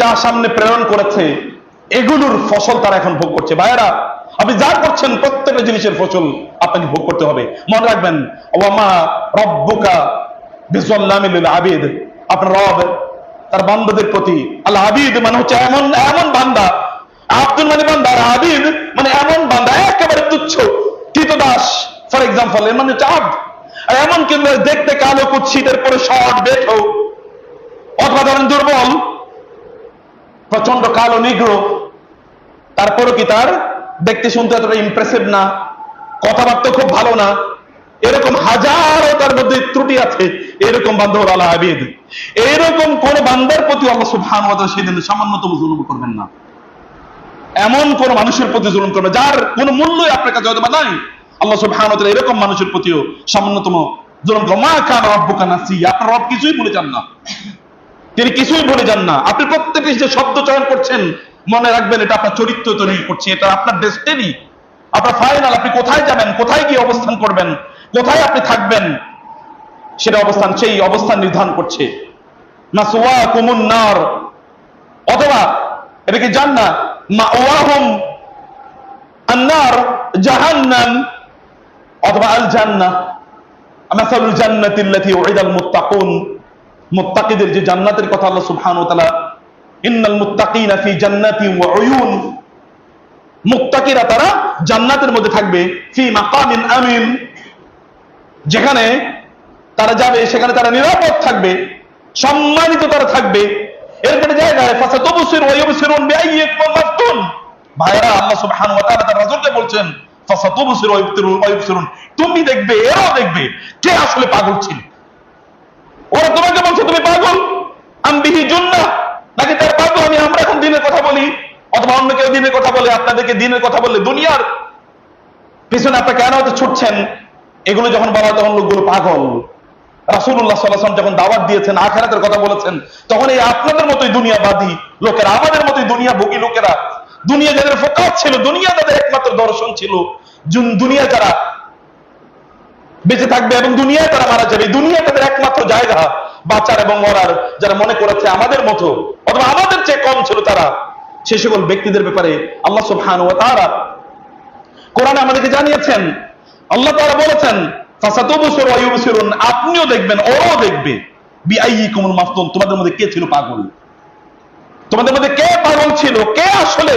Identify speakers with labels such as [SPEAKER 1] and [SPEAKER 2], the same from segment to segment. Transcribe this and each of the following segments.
[SPEAKER 1] যা সামনে প্রেরণ করেছে, এগুলোর ফসল তারা এখন ভোগ করছে। ভাইয়েরা, আপনি যা করছেন, প্রত্যেকটা জিনিসের ফসল আপনাকে ভোগ করতে হবে। মনে রাখবেন, ওয়ামা রব্বুকা বিজল্লামিল আবিদ আপনার রব, তার বান্দাদের প্রতি আল্লাহ আবিদ মানে হচ্ছে এমন এমন বান্দা। আব্দুল মানে বান্দা আবিদ মানে এমন বান্দা, একেবারে তুচ্ছ। কৃতদাস ফর এক্সাম্পল, এর মানে হচ্ছে আব্দ। এমন কিন্তু দেখতে কালো কুৎসিতের পরে শর্ট বেঠো। অথবা ধরেন দুর্বল প্রচণ্ড কালো নিগ্র তারপরও কি তার? দেখতে শুনতে এতটা ইমপ্রেসিভ না। কথাবার্তা খুব ভালো না। এরকম হাজারো তার মধ্যে ত্রুটি আছে। এরকম বান্ধব আল্লাহ আবিদ এরকম কোন বান্দার প্রতি আল্লাহ সুবহান সেদিন সামান্যতম জুলুম করবেন না। এমন কোন মানুষের প্রতি জুলুম করবে যার কোন মূল্যই আপনার কাছে হয়তো নাই। আল্লাহ সুবহান এরকম মানুষের প্রতিও সামান্যতম জুলুম মা কান রব্বুকা নাসিয়া। আপনার রব কিছুই বলে যান না। তিনি কিছুই ভুলে যান না। আপনি প্রত্যেকে যে শব্দ চয়ন করছেন, মনে রাখবেন, এটা আপনার চরিত্র তৈরি করছে, এটা আপনার ডেস্টিনি আপনার ফাইনাল আপনি কোথায় যাবেন, কোথায় গিয়ে অবস্থান করবেন, কোথায় আপনি থাকবেন, সেটা অবস্থান, সেই অবস্থান নির্ধারণ করছে। মাসওয়া কুমুন নার। অথবা, এটা কি জান না? মা মাওয়াহুম আন্নার, জাহান্নাম। অথবা আল জান্নাহ মাসালুল জান্নাতিল্লাতী উইদাল মুত্তাকুন। মুত্তাকিদের যে জান্নাতের কথা আল্লাহ সুবহানাহু ওয়া তাআলা ইন্নাল মুত্তাকিনা ফি জান্নাতিন ওয়া উয়ুন। মুত্তাকিরা তারা জান্নাতের মধ্যে থাকবে, ফি মাকামিন আমিন। যেখানে তারা যাবে, সেখানে তারা নিরাপদ থাকবে, সম্মানিত তারা থাকবে। এরপরে জায়গায় ফাসাতুবসির ওয়া ইউবসিরুন বিআইয়িকুম মাফতুন। ভাইরা আল্লাহ সুবহানাহু ওয়া তাআলা তার রাসূলকে বলছেন, ফাসাতুবসির ওয়া ওয়া ইউবসিরুন, তুমি দেখবে, এরাও দেখবে, কে আসলে পাগল ছিল ওরা তোমাকে বলছে তুমি পাগল আমবিহি জুন্না নাকি তার পাগল আমি আমরা এখন দিনের কথা বলি, অথবা অন্য কেউ দিনের কথা বলে, আপনাদেরকে দিনের কথা বললে দুনিয়ার পিছনে আপনি কেন হয়তো ছুটছেন? এগুলো যখন বলা তখন লোকগুলো পাগল। রাসূলুল্লাহ সাল্লাল্লাহু যখন দাওয়াত দিয়েছেন, আখিরাতের কথা বলেছেন, তখন এই আপনাদের মতোই দুনিয়াবাদী লোকেরা, আমাদের মতোই দুনিয়া ভোগী লোকেরা, দুনিয়া যাদের ফোকাস ছিল, দুনিয়া তাদের একমাত্র দর্শন ছিল। দুনিয়া যারা বেঁচে থাকবে এবং দুনিয়ায় তারা মারা যাবে। দুনিয়া তাদের একমাত্র জায়গা বাঁচার এবং মরার, যারা মনে করেছে আমাদের মতো, অথবা আমাদের চেয়ে কম ছিল তারা। সে সকল ব্যক্তিদের ব্যাপারে আল্লাহ সুবহান ও তারা কোরআনে আমাদেরকে জানিয়েছেন, আল্লাহ তারা বলেছেন আপনিও দেখবেন, ওরাও দেখবে তোমাদের মধ্যে কে ছিল পাগল? তোমাদের মধ্যে কে পাগল ছিল? কে আসলে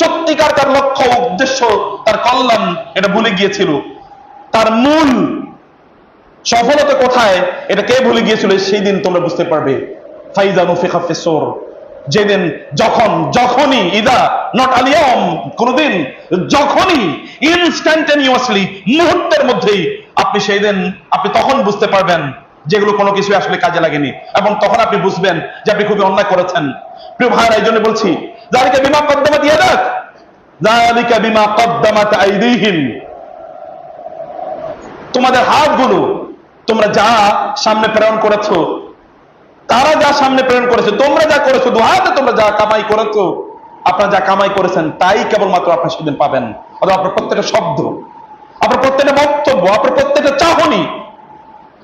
[SPEAKER 1] সত্যিকার তার লক্ষ্য, উদ্দেশ্য, তার কল্যাণ, এটা ভুলে গিয়েছিল? তার মূল সফলতা কোথায়? এটা কে ভুলে গিয়েছিল? সেই দিন তোমরা বুঝতে পারবে। যেদিন যখন, যখনই, ইদা নট আলিয়ম কোনদিন, যখনই ইনস্ট্যান্টানিয়াসলি মুহূর্তের মধ্যেই আপনি সেই দিন, আপনি তখন বুঝতে পারবেন যেগুলো কোনো কিছু আসলে কাজে লাগেনি। এবং তখন আপনি বুঝবেন যে আপনি খুবই অন্যায় করেছেন। প্রিয় ভাইরা, এই জন্য বলছি জালিকা বিমা কদ্দামাত ইয়াদাক? জালিকা বিমা কদ্দামাত আইদিহিম তোমাদের হাতগুলো তোমরা যা সামনে প্রেরণ করেছ, তারা যা সামনে প্রেরণ করেছে, তোমরা যা করেছ, দুহাতে তোমরা যা কামাই করেছ, আপনারা যা কামাই করেছেন, তাই কেবলমাত্র আপনার সেদিন পাবেন। অথবা আপনার প্রত্যেকটা শব্দ, আপনার প্রত্যেকটা বক্তব্য, আপনার প্রত্যেকটা চাহনি,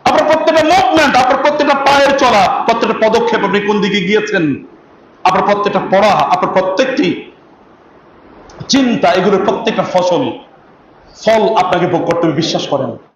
[SPEAKER 1] আপনার প্রত্যেকটা মুভমেন্ট আপনার প্রত্যেকটা পায়ের চলা, প্রত্যেকটা পদক্ষেপ আপনি কোন দিকে গিয়েছেন, আপনার প্রত্যেকটা পড়া, আপনার প্রত্যেকটি চিন্তা, এগুলোর প্রত্যেকটা ফসল, ফল আপনাকে ভোগ করতে বিশ্বাস করেন।